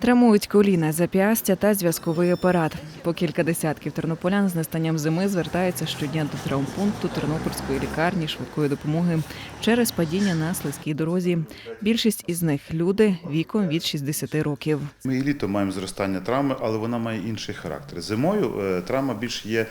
Травмують коліна, зап'ястя та зв'язковий апарат. По кілька десятків тернополян з настанням зими звертаються щодня до травмпункту Тернопільської лікарні швидкої допомоги через падіння на слизькій дорозі. Більшість із них люди віком від 60 років. Ми і літо маємо зростання травми, але вона має інший характер. Зимою е, травма більш є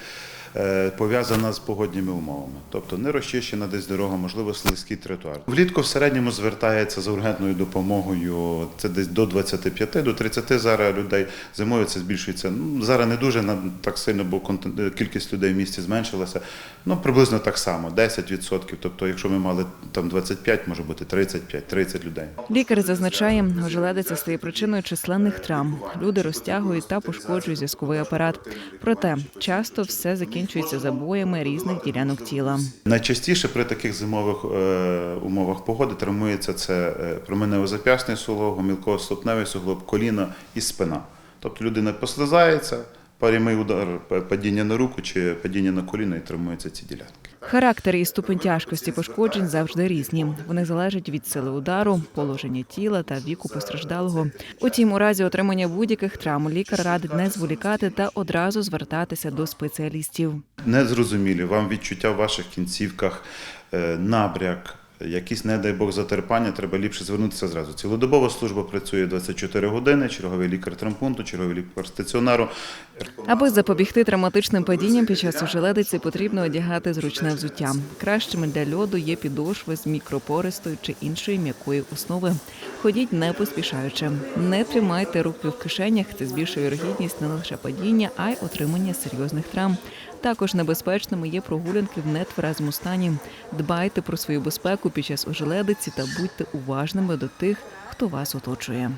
пов'язана з погодніми умовами, тобто не розчищена десь дорога, можливо, слизький тротуар. Влітку в середньому звертається за ургентною допомогою. Це десь до 25, до 30 зараз людей. Зимою це збільшується. Ну, зараз не дуже так сильно, бо е, кількість людей в місті зменшилася. Ну приблизно так само, 10%. Тобто, якщо ми мали там 25, може бути 35, 30 людей. Лікар зазначає, ожеледиця стає причиною численних травм. Люди розтягують та пошкоджують зв'язковий апарат. Проте часто все закінчується забоями різних ділянок тіла. Найчастіше при таких зимових е, умовах погоди травмується це е, променево-зап'ясний суглоб, гомілково-ступневий суглоб, коліна і спина. Тобто людина послизається, прямий удар, падіння на руку чи падіння на коліно і травмуються ці ділянки. Характер і ступень тяжкості пошкоджень завжди різні. Вони залежать від сили удару, положення тіла та віку постраждалого. Утім, у разі отримання будь-яких травм лікар радить не зволікати та одразу звертатися до спеціалістів. Незрозумілі вам відчуття в ваших кінцівках, е, набряк. Якісь, не дай Бог, затерпання, треба ліпше звернутися зразу. Цілодобова служба працює 24 години, черговий лікар травмпункту, черговий лікар стаціонару. Аби запобігти травматичним падінням під час ожеледиці, потрібно одягати зручне взуття. Кращими для льоду є підошви з мікропористої чи іншої м'якої основи. Ходіть не поспішаючи. Не тримайте руки в кишенях. Це збільшує вірогідність не лише падіння, а й отримання серйозних травм. Також небезпечними є прогулянки в нетверезому стані. Дбайте про свою безпеку під час ожеледиці та будьте уважними до тих, хто вас оточує.